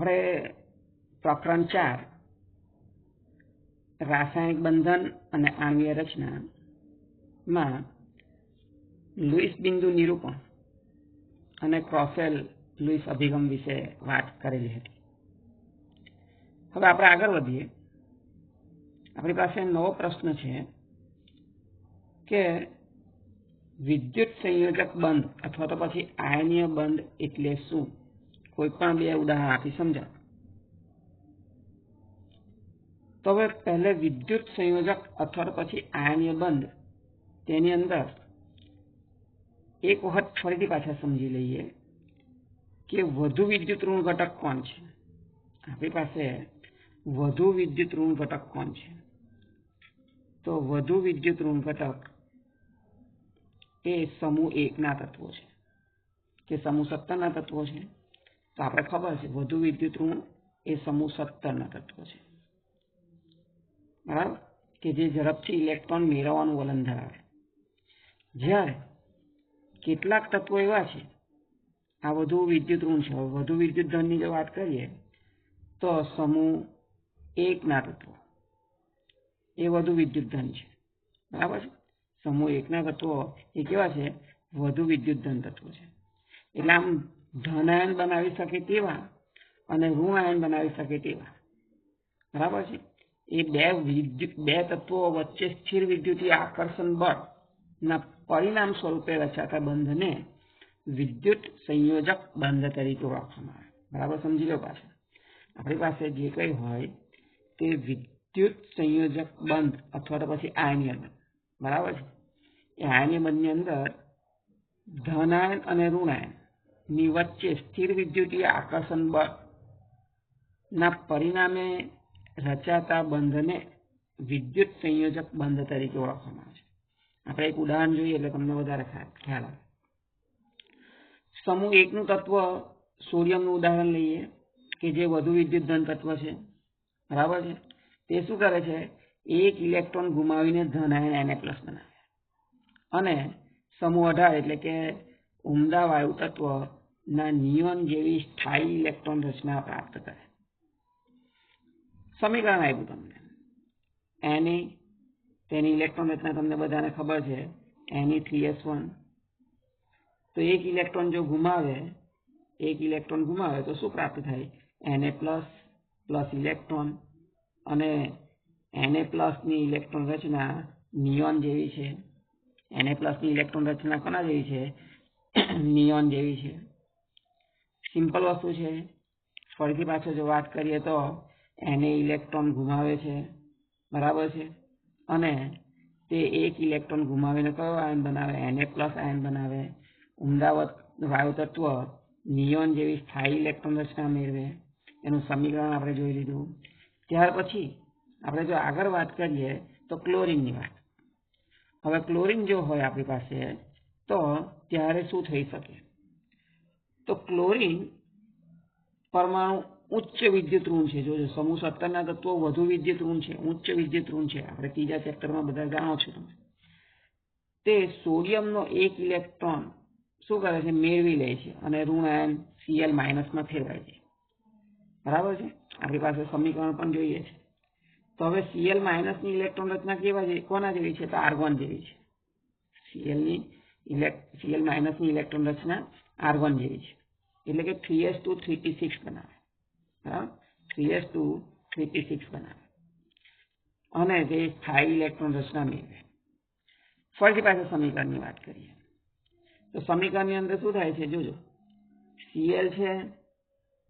આપણે પ્રકરણ ચાર, રાસાયણિક બંધન અને આણ્વીય રચનામાં લુઈસ બિંદુ નિરૂપણ અને ક્રોસેલ લુઈસ અભિગમ વિશે વાત કરેલી હતી. હવે આપણે આગળ વધીએ. આપણી પાસે નવો પ્રશ્ન છે કે વિદ્યુત સંયોજક બંધ અથવા તો પછી આયનીય બંધ એટલે શું? કોઈ પણ બે ઉદાહરણ આપી સમજાવો તો હવે પહેલે વિદ્યુત સંયોજક અથવા પછી આયનીય બંધ, તેની અંદર એક વખત ફરીથી પાછા સમજી લઈએ કે વધુ વિદ્યુત ઋણ ઘટક કોણ છે? આપણી પાસે વધુ વિદ્યુત ઋણ ઘટક કોણ છે? તો વધુ વિદ્યુત ઋણ ઘટક એ સમૂહ એકના તત્વો છે. કે સમૂહ સત્તરના તત્વો છે? તો આપણે ખબર છે, વધુ વિદ્યુત ઋણ એ સમૂહ સત્તરના તત્વો છે. બરાબર? કે જે ઝડપથી ઇલેક્ટ્રોન મેળવવાનું વલણ ધરાવે જ્યારે કેટલાક તત્વો એવા છે, આ વધુ વિદ્યુત ઋણ છે. વધુ વિદ્યુત ધનની જો વાત કરીએ, તો સમૂહ એકના તત્વો. એ વધુ વિદ્યુત ધન છે. બરાબર છે? સમૂહ એકના તત્વો એ કેવા છે? વધુ વિદ્યુત ધન તત્વો છે. એટલે આમ ધન આયન બનાવી શકે તેવા અને ઋણ આયન બનાવી શકે તેવા. બરાબર છે? એ બે વિદ્યુત બે તત્વો વચ્ચે સ્થિર વિદ્યુતીય આકર્ષણ બળ ના પરિણામ સ્વરૂપે રચાતા બંધને વિદ્યુત સંયોજક બંધ તરીકે ઓળખવામાં આવે. બરાબર સમજી લો પાછા આપણી પાસે જે કંઈ હોય તે વિદ્યુત સંયોજક બંધ અથવા તો પછી આયનીય બંધ. બરાબર છે? એ આયનીય બંધની અંદર ધનાયન અને ઋણાયન ની વચ્ચે સ્થિર વિદ્યુતીય આકર્ષણ બળ પરિણામે રચાતા બંધને વિદ્યુત સંયોજક બંધ તરીકે ઓળખવામાં આવે છે. આપણે એક ઉદાહરણ જોઈએ એટલે તમને વધારે ખ્યાલ આવે. સમૂહ એકનું તત્વ સોડિયમનું ઉદાહરણ લઈએ કે જે વધુ વિદ્યુત ધન તત્વ છે. બરાબર છે? તે શું કરે છે? એક ઇલેક્ટ્રોન ગુમાવીને ધન આયન પ્લસ બનાવે. અને સમૂહ અઢાર એટલે કે ઉમદા વાયુ તત્વ ના નિયોન જેવી સ્થાયી ઇલેક્ટ્રોન રચના પ્રાપ્ત કરે. સમીકરણ આપ્યું તમને. એની તેની ઇલેક્ટ્રોન રચના તમને બધાને ખબર છે. એની થ્રી એસ વન તો એક ઇલેક્ટ્રોન જો ગુમાવે, એક ઇલેક્ટ્રોન ગુમાવે, તો શું પ્રાપ્ત થાય? એને પ્લસ પ્લસ ઇલેક્ટ્રોન. અને એને પ્લસની ઇલેક્ટ્રોન રચના નિયોન જેવી છે. એને પ્લસની ઇલેક્ટ્રોન રચના કોના જેવી છે? નિયોન જેવી છે. સિમ્પલ વસ્તુ છે. ફરીથી પાછળ જો વાત કરીએ તો એને ઇલેક્ટ્રોન ગુમાવે છે. બરાબર છે? અને તે એક ઇલેક્ટ્રોન ગુમાવીને કયો આયન બનાવે? એને પ્લસ આયન બનાવે. ઉમદાવત વાયુ તત્વ નિયોન જેવી સ્થાયી ઇલેક્ટ્રોન રચના મેળવે. એનું સમીકરણ આપણે જોઈ લીધું. ત્યાર પછી આપણે જો આગળ વાત કરીએ તો ક્લોરિનની વાત. હવે ક્લોરિન જો હોય આપણી પાસે તો ત્યારે શું થઈ શકે? તો ક્લોરીન પરમાણુ ઉચ્ચ વિદ્યુત ઋણ છે. જોજો સમૂહ સત્તરના તત્વો વધુ વિદ્યુત ઋણ છે, ઉચ્ચ વિદ્યુત ઋણ છે. આપણે ત્રીજા ચેપ્ટરમાં બધા જાણો છો તમે. તે સોડિયમનો એક ઇલેક્ટ્રોન શું કરે છે? મેળવી લે છે અને ઋણ આયન સીએલ માઇનસમાં ફેરવાય છે. બરાબર છે? આપણી પાસે સમીકરણ પણ જોઈએ છે. તો હવે સીએલ માઇનસની ઇલેક્ટ્રોન રચના કેવા છે કોના જેવી છે? તો આર્ગોન જેવી છે. સીએલની સીએલ માઇનસની ઇલેક્ટ્રોન રચના આર્ગોન જેવી છે. એટલે કે three s two three p six બનાવે. બરાબર? થ્રી એસ થ્રી સિક્સ બનાવે. અને તે સ્થાયી ઇલેક્ટ્રોન રચના મેળવે. ફરીથી પાછા સમીકરણની વાત કરીએ. તો સમીકરણની અંદર શું થાય છે? જોજો. સીએલ છે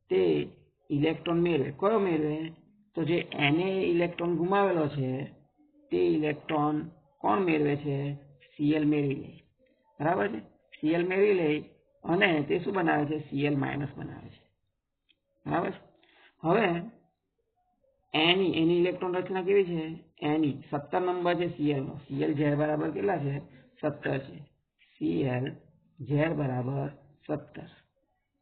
તે ઇલેક્ટ્રોન મેળવે. કયો મેળવે? તો જે એને ઇલેક્ટ્રોન ગુમાવેલો છે, તે ઇલેક્ટ્રોન કોણ મેળવે છે? સીએલ મેળવી લે. બરાબર છે? સીએલ મેળવી લે અને તે શું બનાવે છે? સીએલ માઇનસ બનાવે છે. બરાબર? હવે એની એની ઇલેક્ટ્રોન રચના કેવી છે? એની 17 નંબર છે સીએલ નો, Cl ઝેર બરાબર કેટલા છે? 17 છે. સીએલ ઝેર બરાબર 17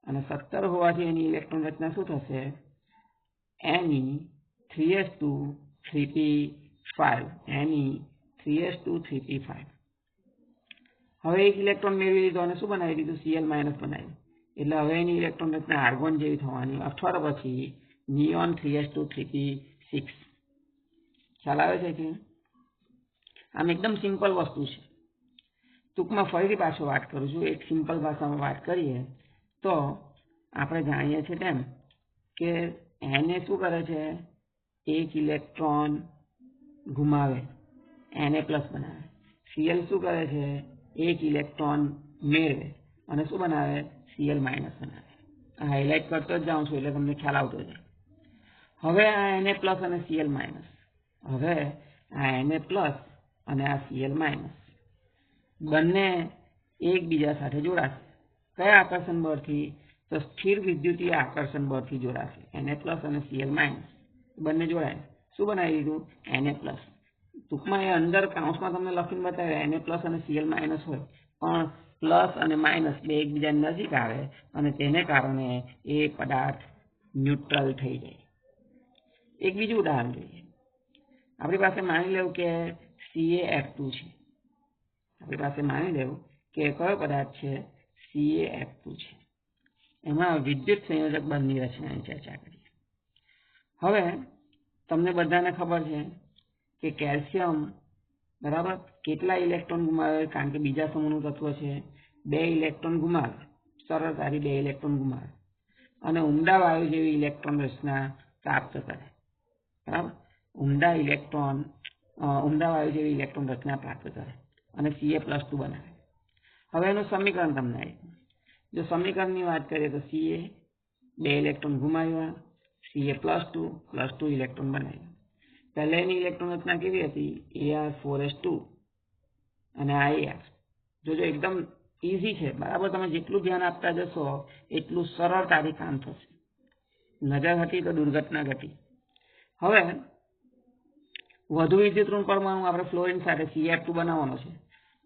અને 17 હોવાથી એની ઇલેક્ટ્રોન રચના શું થશે? એની three s two thirty five Ne 3s2 3p5 Ne 3s2 3p5 હવે એક ઇલેક્ટ્રોન મેળવી લીધો અને શું બનાવી દીધું? સીએલ માઇનસ બનાવ્યું એટલે હવે એની ઇલેક્ટ્રોન રચના આર્ગોન જેવી થવાની. અથવા પછી neon three s two three p six ખ્યાલ આવે છે કે? આમ એકદમ સિમ્પલ વસ્તુ છે. ટૂંકમાં ફરીથી પાછો વાત કરું છું. એક સિમ્પલ ભાષામાં વાત કરીએ તો આપણે જાણીએ છીએ તેમ કે એને શું કરે છે? એક ઇલેક્ટ્રોન ગુમાવે. એને પ્લસ બનાવે. સીએલ શું કરે છે? એક ઇલેક્ટ્રોન મેળવે અને શું બનાવે? માઇનસ બનાવે. આ કરતો જ જાઉં છું એટલે તમને ખ્યાલ આવતો જાય. હવે આ પ્લસ અને માઇનસ હવે આ પ્લસ અને આ માઇનસ બંને એકબીજા સાથે જોડાશે. કયા આકર્ષણ બળથી? તો સ્થિર વિદ્યુતીય આકર્ષણ બળથી જોડાશે. એને પ્લસ અને સીએલ માઇનસ બંને જોડાય. શું બનાવી દીધું? એને પ્લસ ટૂંકમાં એ અંદર કાઉન્સમાં તમને લખીને બતાવે એને પ્લસ અને સીએલ માઇનસ હોય. પણ પ્લસ અને માઇનસ બે એકબીજાની નજીક આવે અને તેને કારણે એ પદાર્થ ન્યુટ્રલ થઈ જાય. એક બીજું ઉદાહરણ જોઈએ. આપણી પાસે માની લેવું કે સીએ એફ ટુ છે. આપણી પાસે માની લેવું કે કયો પદાર્થ છે? સીએ એફ ટુ છે. એમાં વિદ્યુત સંયોજક બંધની રચનાની ચર્ચા કરીએ. હવે, તમને બધાને ખબર છે કે કેલ્શિયમ, બરાબર? કેટલા ઇલેક્ટ્રોન ગુમાવે? કારણ કે બીજા સમૂહનું તત્વ છે. બે ઇલેક્ટ્રોન ગુમાવે. સરળતાથી બે ઇલેક્ટ્રોન ગુમાવે. અને ઉમદા વાયુ જેવી ઇલેક્ટ્રોન રચના પ્રાપ્ત કરે. બરાબર? ઉમદા ઇલેક્ટ્રોન ઊંડા વાયુ જેવી ઇલેક્ટ્રોન રચના પ્રાપ્ત કરે. અને સીએ પ્લસ ટુ બનાવે. હવે એનું સમીકરણ તમને આપ્યું. જો સમીકરણની વાત કરીએ તો સીએ બે ઇલેક્ટ્રોન ગુમાવ્યા. CA plus two plus two electron બનાવ્યા. પહેલા એની ઇલેક્ટ્રોન રચના કેવી હતી? A R four s two અને આ આર જોજો એકદમ ઇઝી છે, બરાબર, તમે જેટલું ધ્યાન આપતા જશો, એટલું સરળતાથી કામ થશે. નજર હતી તો દુર્ઘટના ઘટી. હવે, વધુ વિદ્યુત પરમાણુ આપણે ફ્લોરિન સાથે સીએફ ટુ બનાવવાનો છે.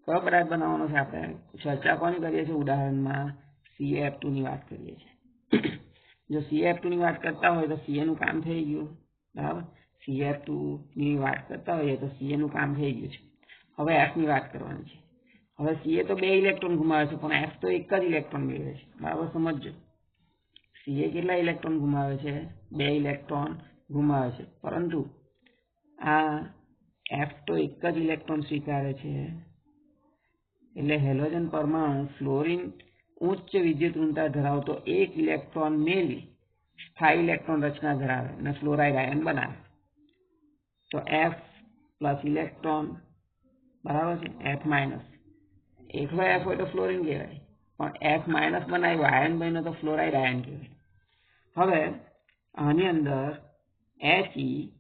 કયો પદાર્થ બનાવવાનો છે આપણે? ચર્ચા કોની કરીએ છીએ? ઉદાહરણમાં સીએફ ટુ ની વાત કરીએ છીએ. જો સીએફ ટુ ની વાત કરતા હોય તો સીએ નું કામ થઈ ગયું. બરાબર? સીએફ ટુ ની વાત કરતા હોઈએ તો સીએ નું કામ થઈ ગયું છે. હવે એફની વાત કરવાની છે. હવે સીએ તો બે ઇલેક્ટ્રોન ગુમાવે છે, પણ એફ તો એક જ ઇલેક્ટ્રોન મેળવે છે. બરાબર, સમજજો. સીએ કેટલા ઇલેક્ટ્રોન ગુમાવે છે? બે ઇલેક્ટ્રોન ગુમાવે છે. પરંતુ આ એફ તો એક જ ઇલેક્ટ્રોન સ્વીકારે છે. એટલે હેલોજન પરમાણુ ફ્લોરિન ઉચ્ચ વિદ્યુત ઋણતા ધરાવતો એક ઇલેક્ટ્રોન મેળવી સ્થાયી ઇલેક્ટ્રોન રચના ધરાવે અને ફ્લોરાઇડ આયન બનાવે. તો એફ પ્લસ ઇલેક્ટ્રોન બરાબર છે? એફ માઇનસ એકલો એફ હોય તો ફ્લોરિન કહેવાય. પણ એફ માઇનસ બનાવ્યો આયન બન્યો તો ફ્લોરાઇડ આયન કહેવાય. હવે આની અંદર H E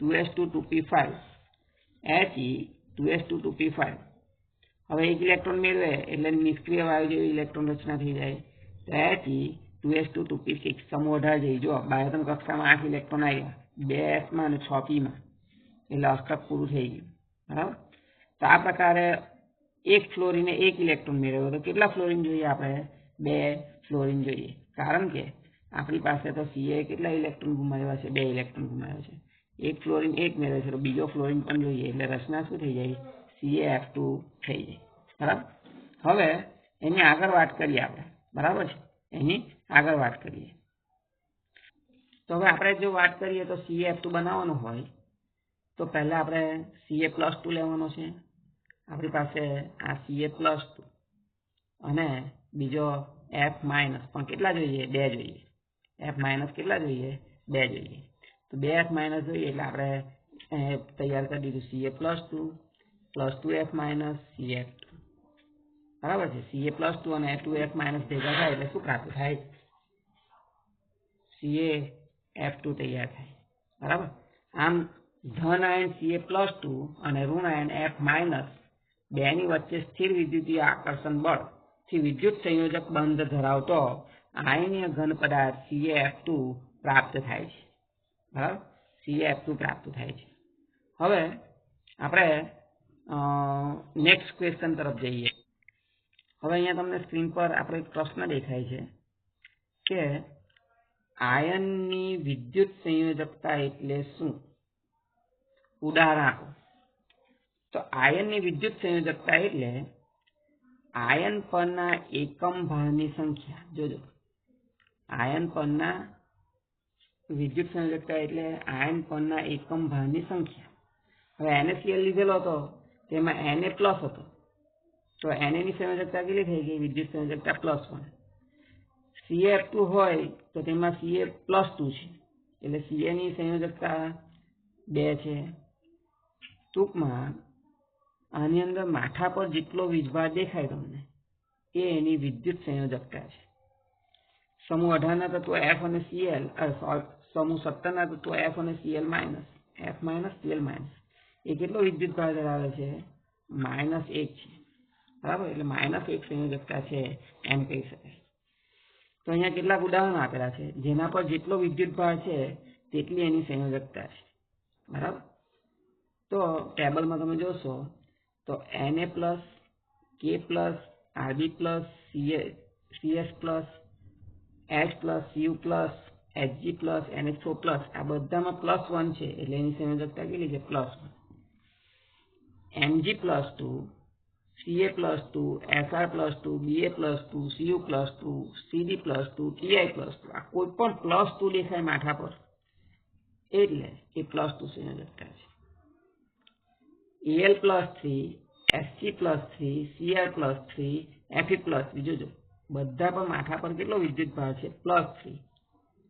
two s two two p five H E two s two two p five હવે એક ઇલેક્ટ્રોન મેળવે એટલે નિષ્ક્રિય વાયુ જેવી ઇલેક્ટ્રોન રચના થઈ જાય. તો H E two s two two p six સમૂહ અઢાર જઈ જો બાયોતમ કક્ષામાં આઠ ઇલેક્ટ્રોન આવ્યા. બે એસમાં અને છ પીમાં એટલે પૂરું થઈ ગયું. બરાબર? તો આ પ્રકારે એક ફ્લોરીને એક ઇલેક્ટ્રોન મેળવ્યો તો કેટલા ફ્લોરિન જોઈએ આપણે? બે ફ્લોરિન જોઈએ. કારણ કે આપણી પાસે તો સીએ કેટલા ઇલેક્ટ્રોન ગુમાવ્યા છે? બે ઇલેક્ટ્રોન ગુમાવ્યા છે. એક ફ્લોરિન એક મેળવે છે, તો બીજો ફ્લોરિન પણ જોઈએ. એટલે રચના શું થઈ જાય? સીએ એફ ટુ થઈ જાય. બરાબર? હવે એની આગળ વાત કરીએ આપણે. બરાબર છે? એની આગળ વાત કરીએ. તો હવે આપણે જો વાત કરીએ તો સીએ એફ ટુ બનાવવાનું હોય તો પહેલા આપણે સીએ પ્લસ ટુ લેવાનો છે. આપણી પાસે આ સીએ પ્લસ ટુ અને બીજો એફ માઇનસ પણ કેટલા જોઈએ? બે જોઈએ. એફ માઇનસ કેટલા જોઈએ? બે જોઈએ. તો બે એફ માઇનસ જોઈએ એટલે આપણે તૈયાર કરી દીધું CA plus two plus two F minus C F two બરાબર છે? સીએ પ્લસ ટુ અને ટુ એફ માઇનસ ભેગા થાય એટલે શું પ્રાપ્ત થાય? સીએ એફ ટુ તૈયાર થાય. બરાબર? આમ ધન આયન સીએ પ્લસ ટુ અને ઋણ આયન એફ માઇનસ બેની વચ્ચે સ્થિર વિદ્યુતીય આકર્ષણ બળથી વિદ્યુત સંયોજક બંધ ધરાવતો આયનીય ઘન પદાર્થ સીએફ ટુ પ્રાપ્ત થાય છે. બરાબર? સીએફ ટુ પ્રાપ્ત થાય છે. હવે આપણે નેક્સ્ટ ક્વેશ્ચન તરફ જઈએ. હવે અહીંયા તમને સ્ક્રીન પર આપણો એક પ્રશ્ન દેખાય છે કે આયનની વિદ્યુત સંયોજકતા એટલે શું? તો આયનની વિદ્યુત સંયોજકતા એટલે આયન પરના એકમ ભારની સંખ્યા. જોજો. આયન પરના વિદ્યુત સંયોજકતા એટલે આયન પરના એકમ ભારની સંખ્યા. હવે NaCl લીધેલો હતો, તેમાં Na હતો. તો Na ની સંયોજકતા કેટલી થઈ ગઈ? વિદ્યુત સંયોજકતા પ્લસ વન CF2 હોય તો તેમાં Ca પ્લસ ટુ છે. એટલે Ca ની સંયોજકતા બે છે. ટૂંકમાં આની અંદર માથા પર જેટલો વીજભાર દેખાય તમને, એ એની વિદ્યુત સંયોજકતા છે. સમૂહ અઢારના તત્વો F અને Cl સમૂહ સત્તરના તત્વો F અને minus F minus Cl minus એ કેટલો વિદ્યુત ભાર ધરાવે છે? માઇનસ એક છે. બરાબર? એટલે માઇનસ એક સંયોજકતા છે એમ કહી શકાય. તો અહીંયા કેટલાક ઉદાહરણો આપેલા છે, જેના પર જેટલો વિદ્યુત ભાર છે, તેટલી એની સંયોજકતા છે. બરાબર? તો ટેબલમાં તમે જોશો, તો Na plus K plus HG plus NH plus આ બધામાં પ્લસ વન છે, એટલે એની સંયોજકતા કેટલી છે plus one MG plus two CA plus two SR plus two BA plus two CU plus two CD plus two TI plus two આ કોઈ પણ પ્લસ ટુ દેખાય માથા પર. એટલે એ પ્લસ ટુ સંયોજકતા છે L plus three SC plus three CR plus three FE plus three જોજો, બધા પર માથા પર કેટલો વિદ્યુત ભાર છે? પ્લસ થ્રી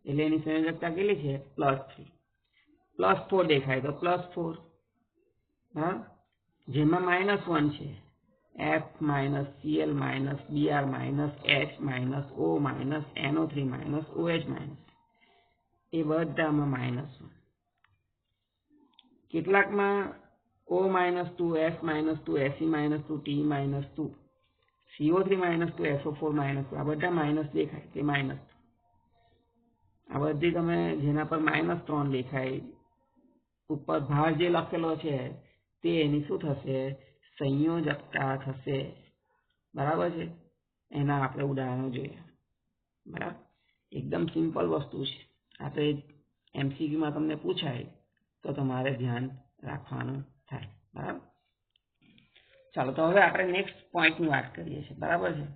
એટલે એની સંયોજકતા કેટલી છે? પ્લસ થ્રી પ્લસ ફોર દેખાય તો પ્લસ ફોર હા? જેમાં માઇનસ વન છે. F minus CL minus BR minus H minus O minus NO three minus OH minus એ બધામાં માઇનસ વન કેટલાકમાં O minus two F minus two AC minus two T minus two CO three minus two SO four minus two આ બધા minus દેખાય તે minus આ બધી તમે જેના પર માઇનસ ત્રણ દેખાય, ઉપર ભાર જે લખેલો છે, તે એની શું થશે? સંયોજકતા થશે. બરાબર છે? એના આપણે ઉદાહરણો જોઈએ બરાબર? એકદમ સિમ્પલ વસ્તુ છે. આ તો એમસીક્યુમાં તમને પૂછાય, તો તમારે ધ્યાન રાખવાનું ચાલો, તો હવે આપણે નેક્સ્ટ પોઈન્ટની વાત કરીએ છીએ. બરાબર છે?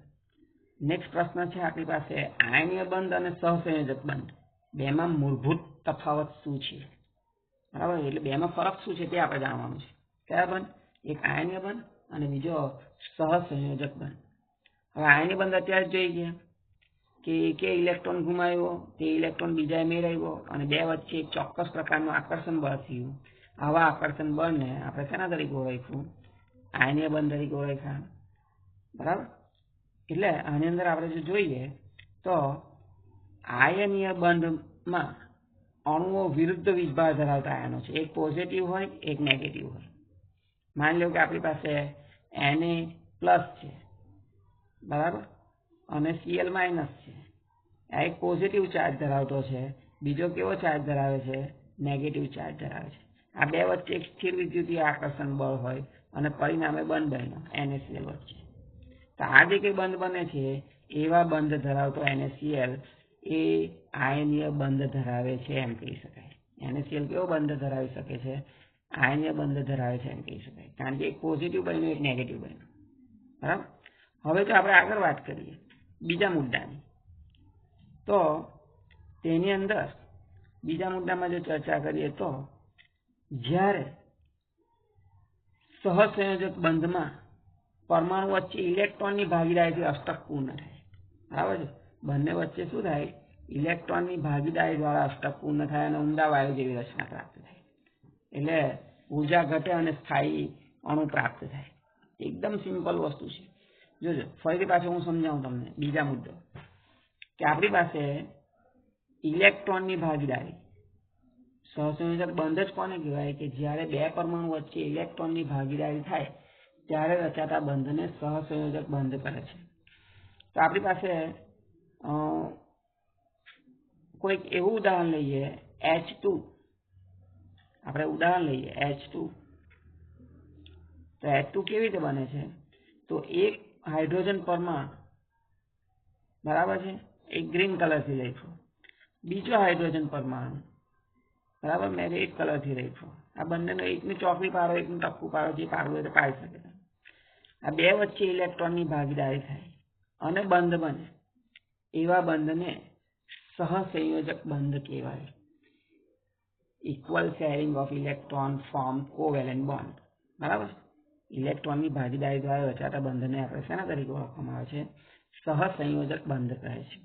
નેક્સ્ટ પ્રશ્ન છે આપણી પાસે આયનીય બંધ અને સહસંયોજક બંધ. બેમાં મૂળભૂત તફાવત શું છે? બરાબર? એટલે બેમાં ફરક શું છે તે આપણે જાણવાનું છે. કયા બંધ? એક આયનીય બંધ અને બીજો સહસંયોજક બંધ. હવે આયનીય બંધ અત્યારે જોઈ ગયા કે કે ઇલેક્ટ્રોન ગુમાવ્યો, તે ઇલેક્ટ્રોન બીજા મેળવ્યો અને બે વચ્ચે એક ચોક્કસ પ્રકારનું આકર્ષણ બળ થયું. આવા આકર્ષણ બળને આપણે શેના તરીકે ઓળખ્યું આયનીય બંધ તરીકે ઓળખ્યા. બરાબર? એટલે આની અંદર આપણે જો જોઈએ, તો આયનીય બંધમાં અણુઓ વિરુદ્ધ વીજભાર ધરાવતા આયનો છે. એક પોઝિટિવ હોય, એક નેગેટિવ હોય. માની લો કે આપણી પાસે Na છે. બરાબર? અને Cl માઇનસ છે. આ એક પોઝિટિવ ચાર્જ ધરાવતો છે. બીજો કેવો ચાર્જ ધરાવે છે? નેગેટિવ ચાર્જ ધરાવે છે. આ બે વચ્ચે એક સ્થિર વિદ્યુતીય આકર્ષણ બળ હોય અને પરિણામે બંધ બન્યો NaCl વચ્ચે. તો આ જે કંઈ બંધ બને છે, એવા બંધ ધરાવતો NaCl એ આયનીય બંધ ધરાવે છે એમ કહી શકાય. NaCl કેવો બંધ ધરાવી શકે છે? આયનીય બંધ ધરાવે છે એમ કહી શકાય. કારણ કે એક પોઝિટિવ બન્યું, એક નેગેટિવ બન્યું. બરાબર? હવે તો આપણે આગળ વાત કરીએ, બીજા મુદ્દાની. તો તેની અંદર બીજા મુદ્દામાં જો ચર્ચા કરીએ તો જ્યારે સહસંયોજક બંધમાં પરમાણુ વચ્ચે ઇલેક્ટ્રોનની ભાગીદારીથી અષ્ટક પૂર્ણ થાય. બરાબર છે? બંને વચ્ચે શું થાય? ઇલેક્ટ્રોનની ભાગીદારી દ્વારા અષ્ટક પૂર્ણ થાય અને ઊંડા વાયુ જેવી રચના પ્રાપ્ત થાય. એટલે ઊર્જા ઘટે અને સ્થાયી અણુ પ્રાપ્ત થાય. એકદમ સિમ્પલ વસ્તુ છે. જોજો, ફરીથી પાછું હું સમજાવું તમને બીજા મુદ્દો. કે આપણી પાસે ઇલેક્ટ્રોનની ભાગીદારી સહસંયોજક બંધ જ કોને કહેવાય કે જ્યારે બે પરમાણુ વચ્ચે ઇલેક્ટ્રોનની ભાગીદારી થાય, ત્યારે રચાતા બંધને સહસંયોજક બંધ કરે છે. તો આપણી પાસે કોઈક એવું ઉદાહરણ લઈએ એચ ટુ આપણે ઉદાહરણ લઈએ એચ ટુ તો એચ ટુ કેવી રીતે બને છે? તો એક હાઇડ્રોજન પરમાણુ, બરાબર છે? એક ગ્રીન કલરથી લઈશું. બીજો હાઇડ્રોજન પરમાણુ બરાબર? મેં એક કલરથી રાખ્યું. આ બંનેનો એકને ચોકડી પાડો એકને ટપકું પાડો જે પાડવું હોય તો પાડી શકે. આ બે વચ્ચે ઇલેક્ટ્રોનની ભાગીદારી થાય. અને બંધ બને. એવા બંધને સહસંયોજક બંધ કહેવાય. Equal sharing of electron form covalent bond બરાબર? ઇલેક્ટ્રોનની ભાગીદારી દ્વારા રચાતા બંધને આપણે શેના તરીકે ઓળખવામાં આવે છે? સહસંયોજક બંધ કહે છે.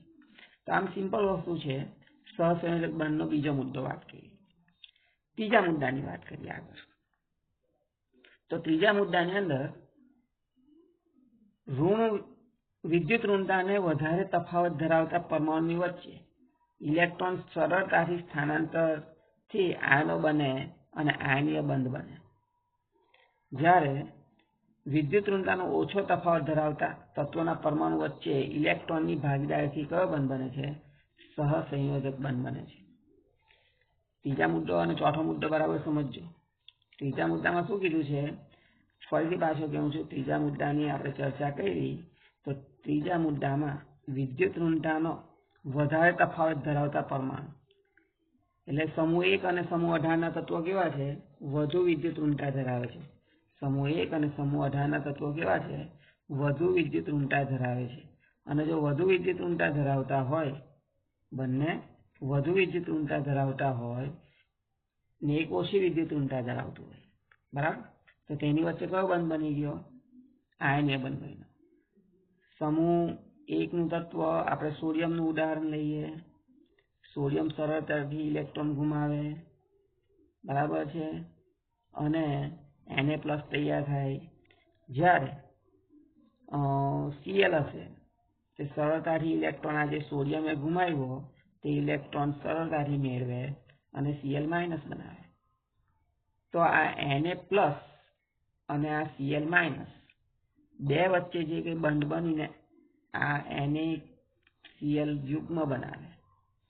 તો આમ સિમ્પલ વસ્તુ છે. સહસંયોજક બંધનો બીજો મુદ્દો વાત કરીએ. ત્રીજા મુદ્દાની વાત કરીએ આગળ. તો ત્રીજા મુદ્દાની અંદર ઋણ, વિદ્યુત ઋણતાને વધારે તફાવત ધરાવતા પરમાણુની વચ્ચે ઇલેક્ટ્રોન સરળતાથી સ્થાનાંતરથી આયનો બને અને આયનીય બંધ બને. જ્યારે વિદ્યુત ઋણતાનો ઓછો તફાવત ધરાવતા તત્વોના પરમાણુ વચ્ચે ઇલેક્ટ્રોનની ભાગીદારીથી કયો બંધ બને છે? સહસંયોજક બંધ બને છે. ત્રીજા મુદ્દો અને ચોથો મુદ્દો બરાબર સમજજો. ત્રીજા મુદ્દામાં શું કીધું છે? ફરીથી પાછો કહું છું? ત્રીજા મુદ્દાની આપણે ચર્ચા કરી, તો ત્રીજા મુદ્દામાં વિદ્યુત ઋણતાનો વધારે તફાવત ધરાવતા પરમાણુ. એટલે સમૂહ એક અને સમૂહ અઢારના તત્વો કેવા છે? વધુ વિદ્યુત ઋણતા ધરાવે છે. સમૂહ એક અને સમૂહ અઢારના તત્વો કેવા છે? વધુ વિદ્યુત ઋણતા ધરાવે છે. અને જો વધુ વિદ્યુત ઋણતા ધરાવતા હોય બંને વધુ વિદ્યુત ઋણતા ધરાવતા હોય ને એક ઓછી વિદ્યુત ઋણતા ધરાવતું હોય. બરાબર? તો તેની વચ્ચે કયો બંધ બની ગયો? આયનીય બંધ બન્યો. સમૂહ એકનું તત્વ, આપણે સોડિયમનું ઉદાહરણ લઈએ. સોડિયમ સરળતાથી ઇલેક્ટ્રોન ગુમાવે. બરાબર છે? અને એને પ્લસ તૈયાર થાય. જ્યારે સીએલ હશે, તે સરળતાથી ઇલેક્ટ્રોન આજે સોડિયમે ગુમાવ્યો તે ઇલેક્ટ્રોન સરળતાથી મેળવે અને Cl બનાવે. તો આ Na અને આ Cl બે વચ્ચે જે કંઈ બંધ બનીને આ સીએલ યુગ્મ બનાવે.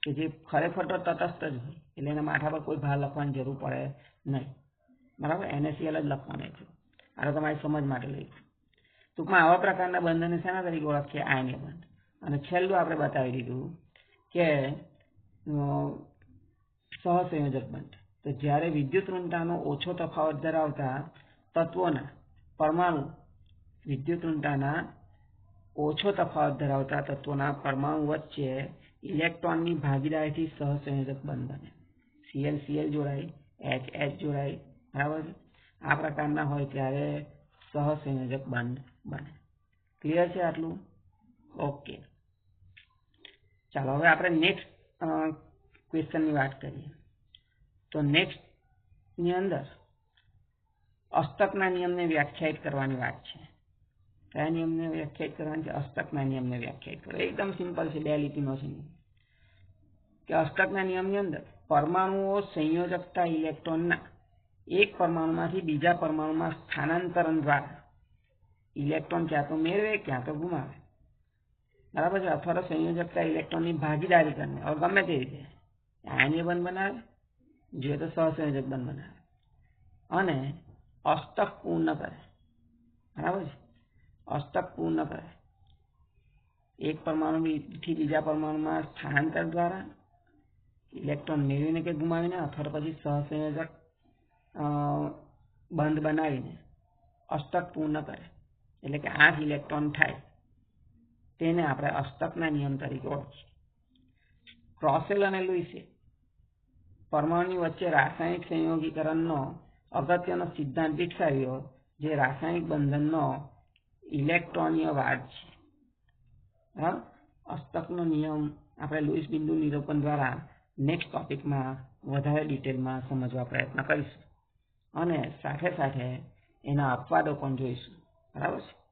કે જે ખરેખર તો તટસ્થ જ હોય, એટલે એના માથા પર કોઈ ભાર લખવાની જરૂર પડે નહીં. બરાબર? એનએસીએલ જ લખવાનું છે. આ તમારી સમજ માટે લઈ ટૂંકમાં આવા પ્રકારના બંધને શેના તરીકે ઓળખીએ? આયનીય બંધ. અને છેલ્લું આપણે બતાવી દીધું કે સહસંયોજક બંધ તો જ્યારે વિદ્યુત ઋણતાનો ઓછો તફાવત ધરાવતા તત્વોના પરમાણુ વિદ્યુત ઋણતાના ઓછો તફાવત ધરાવતા તત્વોના પરમાણુ વચ્ચે ઇલેક્ટ્રોનની ભાગીદારીથી સહસંયોજક બંધ બને. સીએલ સીએલ જોડાય એચ એચ જોડાય, બરાબર આ પ્રકારના હોય ત્યારે સહસંયોજક બંધ બને. ક્લિયર છે આટલું? ઓકે ચાલો, હવે આપણે નેક્સ્ટ ક્વેશ્ચનની વાત કરીએ તો નેક્સ્ટની અંદર અષ્ટકના નિયમને વ્યાખ્યાયિત કરવાની વાત છે કયા નિયમને વ્યાખ્યાયિત કરવાની છે અષ્ટકના નિયમને વ્યાખ્યાયિત કરો એકદમ સિમ્પલ છે બે લીટીનો છે કે અષ્ટકના નિયમની અંદર પરમાણુઓ સંયોજકતા ઇલેક્ટ્રોનના એક પરમાણુમાંથી બીજા પરમાણુમાં સ્થાનાંતરણ દ્વારા ઇલેક્ટ્રોન ક્યાં તો મેળવે ક્યાં તો ગુમાવે બરાબર છે અથવા તો સંયોજકતા ઇલેક્ટ્રોનની ભાગીદારી કરીને હવે ગમે તે રીતે આયનીય બંધ બનાવે જોઈએ તો સહસંયોજક બંધ બનાવે અને અષ્ટક પૂર્ણ કરે બરાબર છે અષ્ટક પૂર્ણ કરે એક પરમાણુથી બીજા પરમાણુમાં સ્થાનાંતર દ્વારા ઇલેક્ટ્રોન મેળવીને કે ગુમાવીને અથવા પછી સહસંયોજક બંધ બનાવીને અષ્ટક પૂર્ણ કરે એટલે કે આઠ ઇલેક્ટ્રોન થાય તેને આપણે અષ્ટકના નિયમ તરીકે ઓળખીએ ક્રોસેલ અને લુઈસે પરમાણુની વચ્ચે રાસાયણિક સંયોગીકરણનો અગત્યનો સિદ્ધાંત વિકસાવ્યો, જે રાસાયણિક બંધનનો ઇલેક્ટ્રોનિય વાદ છે. અષ્ટકનો નિયમ આપણે લુઈસ બિંદુ નિરૂપણ દ્વારા નેક્સ્ટ ટોપિકમાં વધારે ડિટેલમાં સમજવા પ્રયત્ન કરીશું. અને સાથે સાથે એના અપવાદો પણ જોઈશું. બરાબર છે?